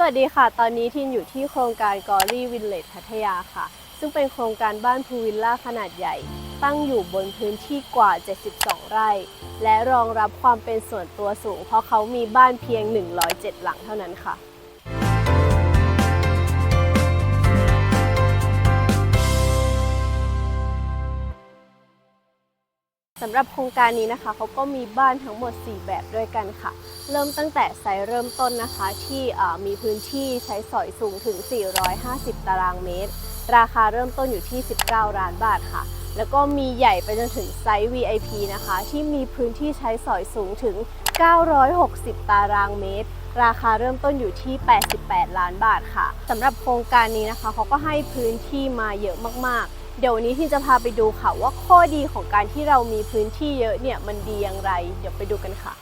สวัสดีค่ะ ตอนนี้ทีนอยู่ที่โครงการกอรี่วิลเลจพัทยาค่ะ ซึ่งเป็นโครงการบ้านพูลวิลล่าขนาดใหญ่ ตั้งอยู่บนพื้นที่กว่า 72 ไร่ และรองรับความเป็นส่วนตัวสูง เพราะเขามีบ้านเพียง 107 หลังเท่านั้นค่ะ สำหรับโครงการนี้นะคะเขาก็มีบ้านทั้งหมด 4 แบบด้วยกันค่ะ เริ่มตั้งแต่ไซส์เริ่มต้นนะคะ ที่มีพื้นที่ใช้สอยสูงถึง 450 ตารางเมตร ราคาเริ่มต้นอยู่ที่ 19 ล้านบาทค่ะ แล้วก็มีใหญ่ไปจนถึงไซส์ VIP นะคะ ที่มีพื้นที่ใช้สอยสูงถึง 960 ตารางเมตร ราคาเริ่มต้นอยู่ที่ 88 ล้านบาทค่ะสำหรับโครงการนี้นะคะเขาก็ให้พื้นที่มาเยอะมากๆ เดี๋ยววันนี้ที่จะพาไปดูค่ะว่าข้อดีของการที่เรามีพื้นที่เยอะเนี่ยมันดีอย่างไร เดี๋ยวไปดูกันค่ะ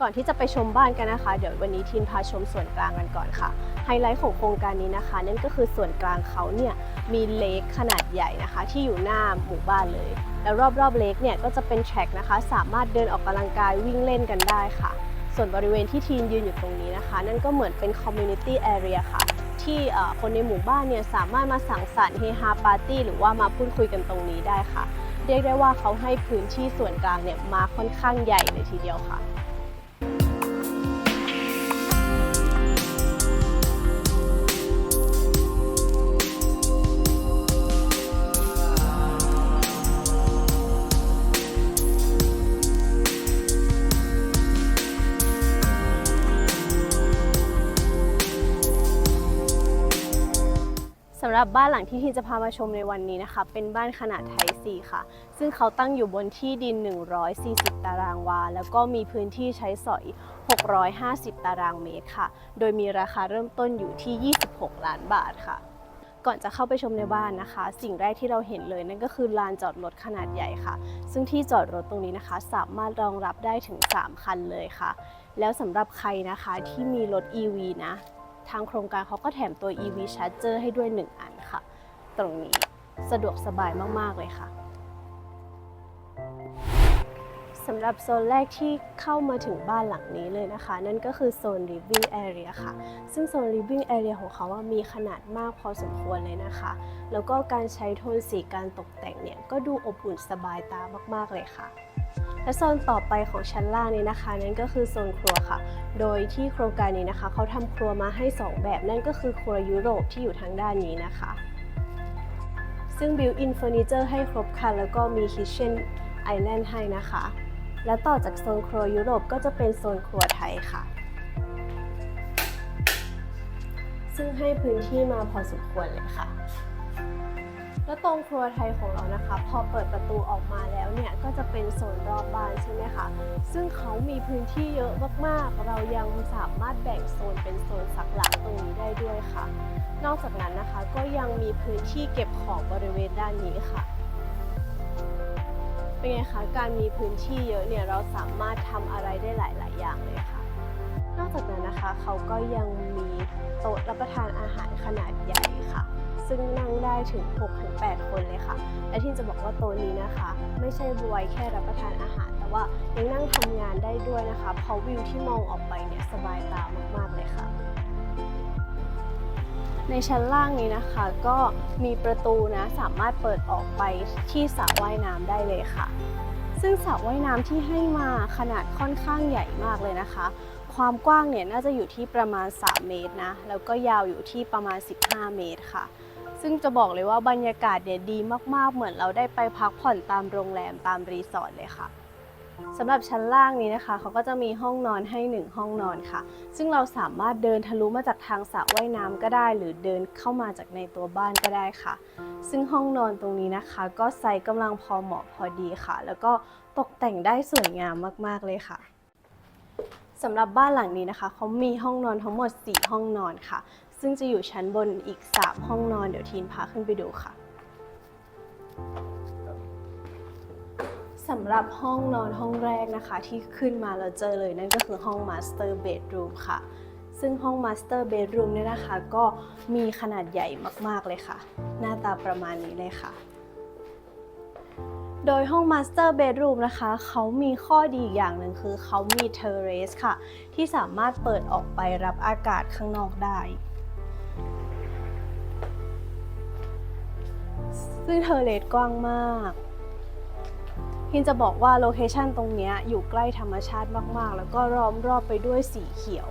ก่อนที่จะไปชมบ้านกันนะคะ เดี๋ยววันนี้ทีนพาชมส่วนกลางกันก่อนค่ะ ไฮไลท์ของโครงการนี้นะคะ นั่นก็คือส่วนกลางเขาเนี่ยมีเลคขนาดใหญ่นะคะ ที่อยู่หน้าหมู่บ้านเลย แล้วรอบๆเลคเนี่ยก็จะเป็นแทร็กนะคะ สามารถเดินออกกำลังกายวิ่งเล่นกันได้ค่ะ ส่วนบริเวณที่ทีนยืนอยู่ตรงนี้นะคะ นั่นก็เหมือนเป็น community area ค่ะ ที่คนในหมู่บ้านเนี่ยสามารถมาสังสรรค์เฮฮาปาร์ตี้หรือว่ามาพูดคุยกันตรงนี้ได้ค่ะ เรียกได้ว่าเขาให้พื้นที่ส่วนกลางเนี่ยมาค่อนข้างใหญ่เลยทีเดียวค่ะ รับบ้านหลังที่ทีนจะพามาชมในวันนี้นะคะ เป็นบ้านขนาดไทย 4 ค่ะ ซึ่งเขาตั้งอยู่บนที่ดิน 140 ตารางวา แล้วก็มีพื้นที่ใช้สอย 650 ตารางเมตรค่ะ โดยมีราคาเริ่มต้นอยู่ที่ 26 ล้านบาทค่ะก่อนจะเข้าไปชมในบ้านนะคะ สิ่งแรกที่เราเห็นเลยนั่นก็คือลานจอดรถขนาดใหญ่ค่ะ ซึ่งที่จอดรถตรงนี้นะคะ สามารถรองรับได้ถึง 3 คันเลยค่ะ แล้วสำหรับใครนะคะที่มีรถ EV นะ ทางโครงการเขาก็แถมตัว EV Charger ให้ด้วย 1 อันค่ะ ตรงนี้สะดวกสบายมาก ๆ เลยค่ะสำหรับโซนแรกที่เข้ามาถึงบ้านหลังนี้เลยนะคะ นั่นก็คือโซน living area ค่ะ ซึ่งโซน living area ของเขาว่ามีขนาดมากพอสมควรเลยนะคะ แล้วก็การใช้โทนสีการตกแต่งเนี่ย ก็ดูอบอุ่นสบายตามาก ๆ เลยค่ะ และโซนต่อไปของชั้นล่างนี้นะคะ นั่นก็คือโซนครัวค่ะ โดยที่โครงการนี้นะคะเขาทำครัวมาให้ 2 แบบนั่นก็คือครัวยุโรปที่อยู่ทางด้านนี้นะคะ ซึ่ง built-in furniture ให้ครบคันแล้วก็มี kitchen island ให้นะคะ และต่อจากโซนครัวยุโรปก็จะเป็นโซนครัวไทยค่ะ ซึ่งให้พื้นที่มาพอสมควรเลยค่ะ แล้วตรงครัวไทยของเรานะคะ พอเปิดประตูออกมาแล้วเนี่ยก็จะเป็นโซนรอบบ้านใช่ไหมคะซึ่งเขามีพื้นที่เยอะมากๆ เรายังสามารถแบ่งโซนเป็นโซนซักล้างตรงนี้ได้ด้วยค่ะ นอกจากนั้นนะคะก็ยังมีพื้นที่เก็บของบริเวณด้านนี้ค่ะเป็นไงคะการมีพื้นที่เยอะเนี่ยเราสามารถทำอะไรได้หลาย ๆ อย่างเลยค่ะ นอกจากนั้นนะคะเขาก็ยังมีโต๊ะรับประทานอาหารขนาดใหญ่ค่ะ ซึ่งนั่งได้ถึง 6-8 คนเลยค่ะ และที่จะบอกว่าโต๊ะนี้นะคะ ไม่ใช่บวยแค่รับประทานอาหาร แต่ว่ายังนั่งทำงานได้ด้วยนะคะ เพราะวิวที่มองออกไปเนี่ยสบายตามากๆเลยค่ะในชั้นล่างนี้นะคะก็มีประตูนะสามารถเปิดออกไปที่สระว่ายน้ำได้เลยค่ะ ซึ่งสระว่ายน้ำที่ให้มาขนาดค่อนข้างใหญ่มากเลยนะคะ ความกว้างเนี่ยน่าจะอยู่ที่ประมาณ 3 เมตรนะ แล้วก็ยาวอยู่ที่ประมาณ 15 เมตรค่ะ ซึ่งจะบอกเลยว่าบรรยากาศเนี่ยดีมากๆ เหมือนเราได้ไปพักผ่อนตามโรงแรมตามรีสอร์ทเลยค่ะสำหรับชั้นล่างนี้นะคะ เขาก็จะมีห้องนอนให้ 1 ห้องนอนค่ะ ซึ่งเราสามารถเดินทะลุมาจากทางสระว่ายน้ำก็ได้ หรือเดินเข้ามาจากในตัวบ้านก็ได้ค่ะ ซึ่งห้องนอนตรงนี้นะคะ ก็ไซส์กำลังพอเหมาะพอดีค่ะ แล้วก็ตกแต่งได้สวยงามมากๆเลยค่ะสำหรับบ้านหลังนี้นะคะเขามีห้องนอนทั้งหมด 4 ห้องนอนค่ะ ซึ่งจะอยู่ชั้นบนอีก 3 ห้องนอน เดี๋ยวทีนพาขึ้นไปดูค่ะสำหรับห้องนอนห้องแรกนะคะที่ขึ้นมาเราเจอเลยนั่นก็คือห้อง Master Bedroom ค่ะ ซึ่งห้อง Master Bedroom เนี่ยนะคะก็มีขนาดใหญ่มากๆเลยค่ะ หน้าตาประมาณนี้เลยค่ะ โดยห้อง Master Bedroom นะคะเขามีข้อดีอีกอย่างหนึ่งคือเขามีเทอเรสค่ะ ที่สามารถเปิดออกไปรับอากาศข้างนอกได้ ซึ่งเทเรสกว้างมากพินจะบอกว่าโลเคชันตรงนี้อยู่ใกล้ธรรมชาติมากๆ แล้วก็ล้อมรอบไปด้วยสีเขียว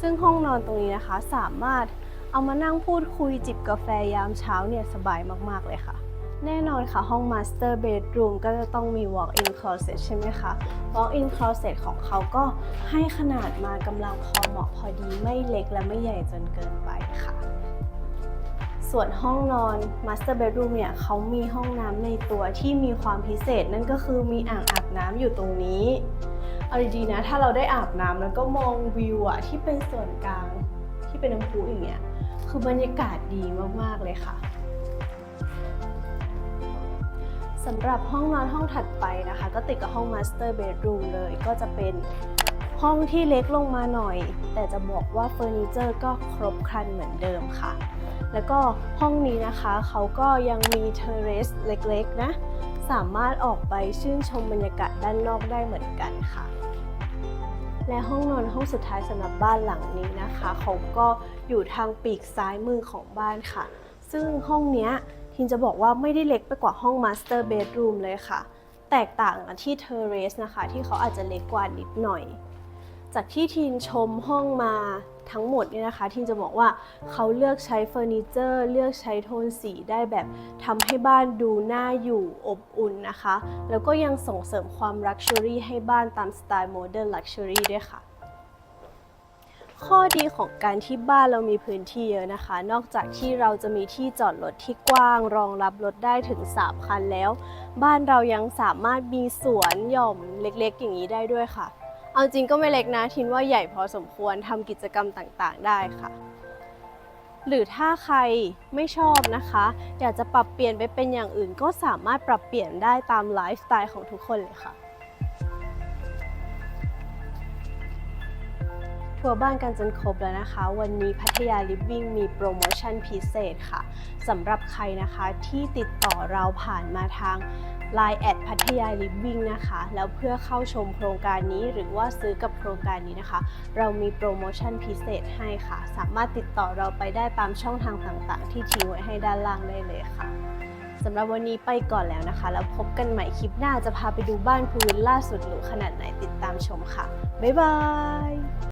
ซึ่งห้องนอนตรงนี้นะคะสามารถเอามานั่งพูดคุยจิบกาแฟยามเช้าเนี่ยสบายมากๆเลยค่ะ แน่นอนค่ะห้อง Master Bedroom ก็จะต้องมี Walk-in Closet ใช่ไหมคะ Walk-in Closet ของเขาก็ให้ขนาดมากำลังพอเหมาะพอดีไม่เล็กและไม่ใหญ่จนเกินไปค่ะ ส่วนห้องนอน Master Bedroom เนี่ยเขามีห้องน้ำในตัวที่มีความพิเศษ นั่นก็คือมีอ่างอาบน้ำอยู่ตรงนี้เอาดีๆนะ ถ้าเราได้อาบน้ำแล้วก็มองวิวอะที่เป็นส่วนกลางที่เป็นน้ำพุอย่างเงี้ย คือบรรยากาศดีมากๆเลยค่ะสำหรับห้องนอนห้องถัดไปนะคะ ก็ติดกับห้อง Master Bedroom เลยก็จะเป็นห้องที่เล็กลงมาหน่อย แต่จะบอกว่าเฟอร์นิเจอร์ก็ครบครันเหมือนเดิมค่ะ แล้วก็ห้องนี้นะคะเขาก็ยังมีเทเรสเล็กๆนะสามารถออกไปชื่นชมบรรยากาศด้านนอกได้เหมือนกันค่ะ และห้องนอนห้องสุดท้ายสำหรับบ้านหลังนี้นะคะเขาก็อยู่ทางปีกซ้ายมือของบ้านค่ะ ซึ่งห้องเนี้ยทินจะบอกว่าไม่ได้เล็กไปกว่าห้อง Master Bedroom เลยค่ะ แตกต่างกันที่เทเรสนะคะ ที่เขาอาจจะเล็กกว่านิดหน่อย จากที่ทีนชมห้องมา ทั้งหมดเนี่ยนะคะทีนจะบอกว่าเขาเลือกใช้เฟอร์นิเจอร์ เลือกใช้โทนสีได้แบบทำให้บ้านดูน่าอยู่อบอุ่นนะคะ แล้วก็ยังส่งเสริมความลักชัวรี่ให้บ้านตามสไตล์โมเดิร์นลักชัวรี่ด้วยค่ะข้อดีของการที่บ้านเรามีพื้นที่เยอะนะคะ นอกจากที่เราจะมีที่จอดรถที่กว้าง รองรับรถได้ถึง 3 คันแล้ว บ้านเรายังสามารถมีสวนหย่อมเล็กๆ อย่างนี้ได้ด้วยค่ะ เอาจริงก็ไม่เล็กนะทินว่าใหญ่พอสมควรทำกิจกรรมต่างๆ ได้ค่ะ หรือถ้าใครไม่ชอบนะคะ อยากจะปรับเปลี่ยนไปเป็นอย่างอื่นก็สามารถปรับเปลี่ยนได้ตามไลฟ์สไตล์ของทุกคนเลยค่ะ ทัวร์บ้านกันจนครบแล้วนะคะ วันนี้พัทยาลิฟวิ่งมีโปรโมชั่นพิเศษค่ะสำหรับใครนะคะที่ติดต่อเราผ่านมาทาง Line แอดพัทยาลิฟวิ่งนะคะ แล้วเพื่อเข้าชมโครงการนี้หรือว่าซื้อกับโครงการนี้นะคะ เรามีโปรโมชั่นพิเศษให้ค่ะ สามารถติดต่อเราไปได้ตามช่องทางต่างๆ ที่ทิ้งไว้ให้ด้านล่างได้เลยค่ะสำหรับวันนี้ไปก่อนแล้วนะคะ แล้วพบกันใหม่คลิปหน้าจะพาไปดูบ้านพูวิลล่าสุดหรูขนาดไหนติดตามชมค่ะ บ๊ายบาย